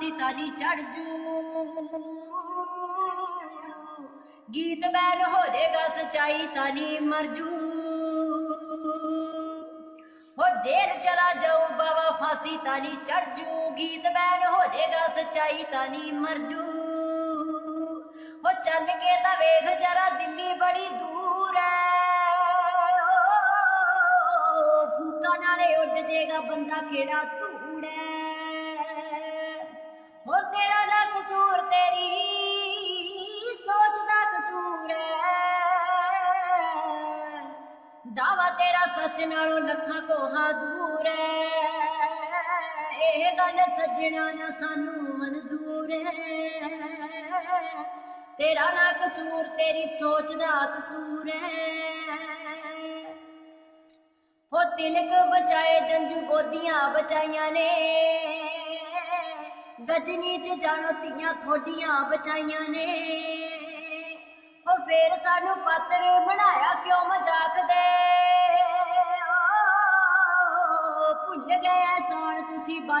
ਫਾਂਸੀ ਤਾਲੀ ਚੜ ਜੂ। ਗੀਤ ਬੈਨ ਹੋ ਜਾਏਗਾ ਸਚਾਈ ਤਾਨੀ ਮਰ ਜੂ। ਹੋ ਜੇਲ ਚਲਾ ਜਾਊ ਬਾਬਾ ਫਾਂਸੀ ਤਾਨੀ ਚੜ ਜੂ। ਗੀਤ ਬੈਨ ਹੋ ਜਾਏਗਾ ਸਚਾਈ ਤਾਨੀ ਮਰ ਜੂ। ਹੋ ਚੱਲ ਕੇ ਤਾਂ ਵੇਖ ਜਰਾ ਦਿੱਲੀ ਬੜੀ ਦੂਰ ਐ। ਓ, ਫੂਕਾਂ ਨਾਲੇ ਉੱਡ ਜੇਗਾ ਬੰਦਾ ਕਿਹੜਾ ਤੂੰ। ਸੱਚ ਨਾਲੋਂ ਲੱਖਾਂ ਕੋਹਾਂ ਦੂਰ ਐ। ਇਹ ਗੱਲ ਸੱਜਣਾ ਨਾ ਸਾਨੂੰ ਮਨਜ਼ੂਰ ਐ। ਤੇਰਾ ਨਾ ਕਸੂਰ, ਤੇਰੀ ਸੋਚ ਦਾ ਕਸੂਰ ਐ। ਹੋ ਤਿਲਕ ਬਚਾਏ, ਜੰਜੂ ਗੋਦੀਆਂ ਬਚਾਈਆਂ ਨੇ। ਗਜਨੀ ਚ ਜਾਣੋ ਤੀਆਂ ਥੋਡੀਆਂ ਬਚਾਈਆਂ ਨੇ। ਉਹ ਫੇਰ ਸਾਨੂੰ ਪਾਤਰ ਬਣਾਇਆ ਕਿਉਂ ਮਜ਼ਾਕ ਦੇ?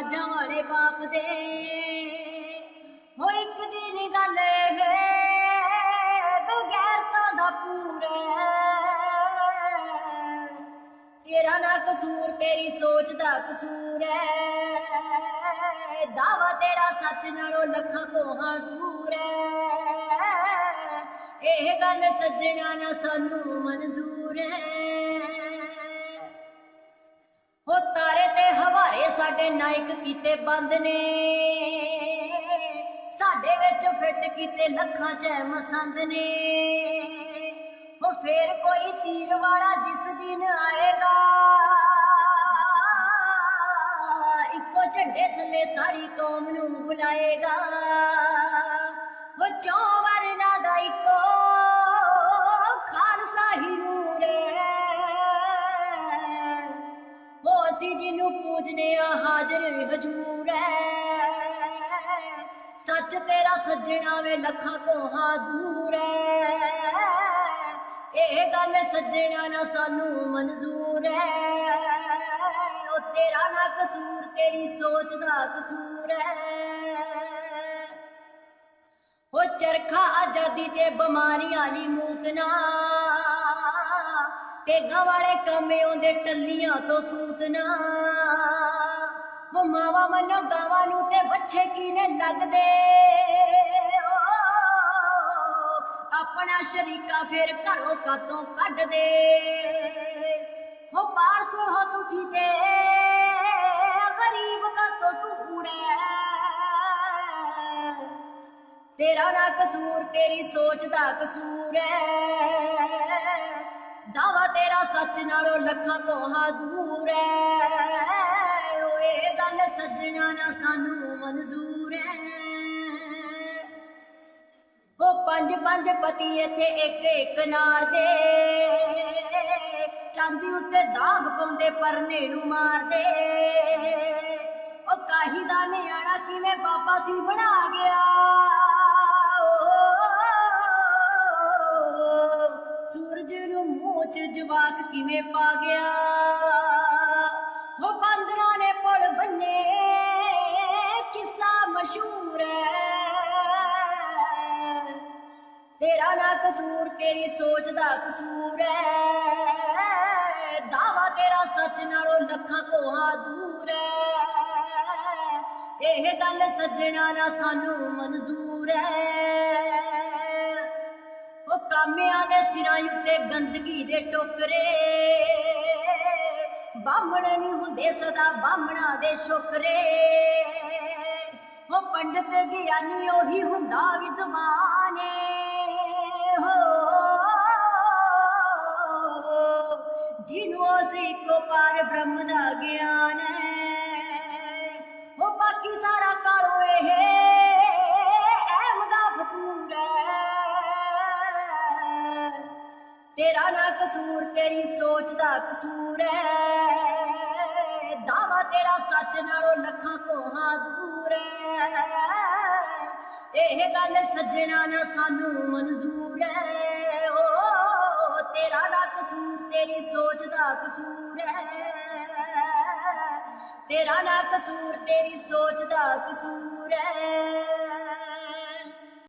ਤੁਸੀਂ ਬਾਜਾਂ ਵਾਲੇ ਬਾਪ ਦੇ। ਹੋ ਇੱਕ ਦਿਨ ਗੱਲ ਹੈ ਬਗੈਰ ਤਾਂ ਦਾ ਪੂਰਾ ਤੇਰਾ ਨਾ ਕਸੂਰ, ਤੇਰੀ ਸੋਚ ਦਾ ਕਸੂਰ ਹੈ। ਦਾਵਾ ਤੇਰਾ ਸੱਚ ਨਾਲੋਂ ਲੱਖਾਂ ਕੋਹਾਂ ਦੂਰ ਹੈ। ਇਹ ਗੱਲ ਸੱਜਣਾ ਨਾ ਸਾਨੂੰ ਮਨਜ਼ੂਰ ਹੈ। ਸਾਡੇ ਨਾਇਕ ਕੀਤੇ ਬੰਦ ਨੇ। ਸਾਡੇ ਵਿੱਚ ਫਿੱਟ ਕੀਤੇ ਲੱਖਾਂ ਚ ਮਸੰਦ ਨੇ। ਹੋ ਫੇਰ ਕੋਈ ਤੀਰ ਵਾਲਾ ਜਿਸ ਦਿਨ ਆਏਗਾ, ਇੱਕੋ ਝੰਡੇ ਥੱਲੇ ਸਾਰੀ ਕੌਮ ਨੂੰ ਬੁਲਾਏਗਾ। ਹੋ ਚੋਂ ਵਰਨਾ ਦਾ ਇੱਕੋ ਜਿਹਨੂੰ ਪੂਜਨੇ ਹਾਜ਼ਰ ਹਜੂਰ ਹੈ ਸੱਚ ਤੇਰਾ ਸੱਜਣਾ ਵੇ ਲੱਖਾਂ ਕੋਹਾਂ ਦੂਰ ਹੈ ਇਹ ਗੱਲ ਸੱਜਣਾ ਨਾ ਸਾਨੂੰ ਮਨਜ਼ੂਰ ਹੈ ਉਹ ਤੇਰਾ ਨਾ ਕਸੂਰ, ਤੇਰੀ ਸੋਚ ਦਾ ਕਸੂਰ ਹੈ ਉਹ ਚਰਖਾ ਆਜ਼ਾਦੀ ਤੇ ਬਿਮਾਰੀਆਂ ਲਈ ਮੂਤਨਾ ਤੇ ਵਾਲੇ ਕੰਮੇ ਆਉਂਦੇ ਟੱਲੀਆਂ ਤੋਂ ਸੂਤਨਾ ਉਹ ਮਾਵਾ ਮਨੋ ਗਾਵਾਂ ਨੂੰ ਤੇ ਬੱਚੇ ਕੀਨੇ ਲੱਗਦੇ? ਆਪਣਾ ਸ਼ਰੀਕਾ ਫਿਰ ਘਰੋਂ ਕਾਤੋਂ ਕੱਢ ਦੇ ਹੋ ਪਾਰਸ ਹੋ ਤੁਸੀਂ ਤੇ, ਗਰੀਬ ਕਾਤੋਂ ਤੂੜੇ ਤੇਰਾ ਨਾ ਕਸੂਰ, ਤੇਰੀ ਸੋਚ ਦਾ ਕਸੂਰ ਹੈ। ਨਾਲੋਂ ਲੱਖਾਂ ਕੋਹਾਂ ਦੂਰ ਹੈ ਓਏ ਗੱਲ ਸੱਜਣਾ ਨਾ ਸਾਨੂੰ ਮਨਜ਼ੂਰ ਹੈ ਉਹ ਪੰਜ ਪੰਜ ਪਤੀ ਇੱਥੇ ਇੱਕ ਇੱਕ ਨਾਰ ਦੇ। ਚਾਂਦੀ ਉੱਤੇ ਦਾਗ ਪਾਉਂਦੇ ਪਰਨੇ ਨੂੰ ਮਾਰਦੇ। ਉਹ ਕਾਹੀ ਦਾ ਨਿਆਣਾ ਕਿਵੇਂ ਬਾਬਾ ਸੀ ਬਣਾ ਗਿਆ। ਚ ਜਵਾਕ ਕਿਵੇਂ ਪਾ ਗਿਆ? ਉਹ ਬਾਂਦਰਾਂ ਨੇ ਪੁਲ ਬੰਨੇ, ਕਿੱਸਾ ਮਸ਼ਹੂਰ ਹੈ ਤੇਰਾ ਨਾ ਕਸੂਰ, ਤੇਰੀ ਸੋਚ ਦਾ ਕਸੂਰ ਹੈ ਦਾਵਾ ਤੇਰਾ ਸੱਚ ਨਾਲੋਂ ਲੱਖਾਂ ਕੋਹਾਂ ਦੂਰ ਹੈ ਇਹ ਗੱਲ ਸੱਜਣਾ ਨਾ ਸਾਨੂੰ ਮਨਜ਼ੂਰ ਹੈ ਕਾਮਿਆਂ ਦੇ ਸਿਰਾਂ ਉੱਤੇ ਗੰਦਗੀ ਦੇ ਟੋਕਰੇ। ਬਾਹਮਣ ਨਹੀਂ ਹੁੰਦੇ ਸਦਾ, ਬਾਹਮਣਾ ਦੇ ਸ਼ੁਕਰੇ। ਉਹ ਪੰਡਤ ਗਿਆਨੀ ਉਹੀ ਹੁੰਦਾ ਵਿਦਵਾਨ ਹੋ, ਜਿਹਨੂੰ ਅਸੀਂ ਕੋ ਪਾਰ ਬ੍ਰਹਮ ਦਾ ਗਿਆਨ ਹੈ। ਉਹ ਬਾਕੀ ਸਾਰਾ ਕਾਲੋ ਇਹ ਤੇਰਾ ਨਾ ਕਸੂਰ, ਤੇਰੀ ਸੋਚ ਦਾ ਕਸੂਰ ਹੈ ਦਾਵਾ ਤੇਰਾ ਸੱਚ ਨਾਲੋਂ ਲੱਖਾਂ ਕੋਹਾਂ ਦੂਰ ਹੈ ਇਹ ਗੱਲ ਸੱਜਣਾ ਨਾ ਸਾਨੂੰ ਮਨਜ਼ੂਰ ਹੈ ਓ, ਤੇਰਾ ਨਾ ਕਸੂਰ, ਤੇਰੀ ਸੋਚ ਦਾ ਕਸੂਰ ਹੈ ਤੇਰਾ ਨਾ ਕਸੂਰ, ਤੇਰੀ ਸੋਚ ਦਾ ਕਸੂਰ ਹੈ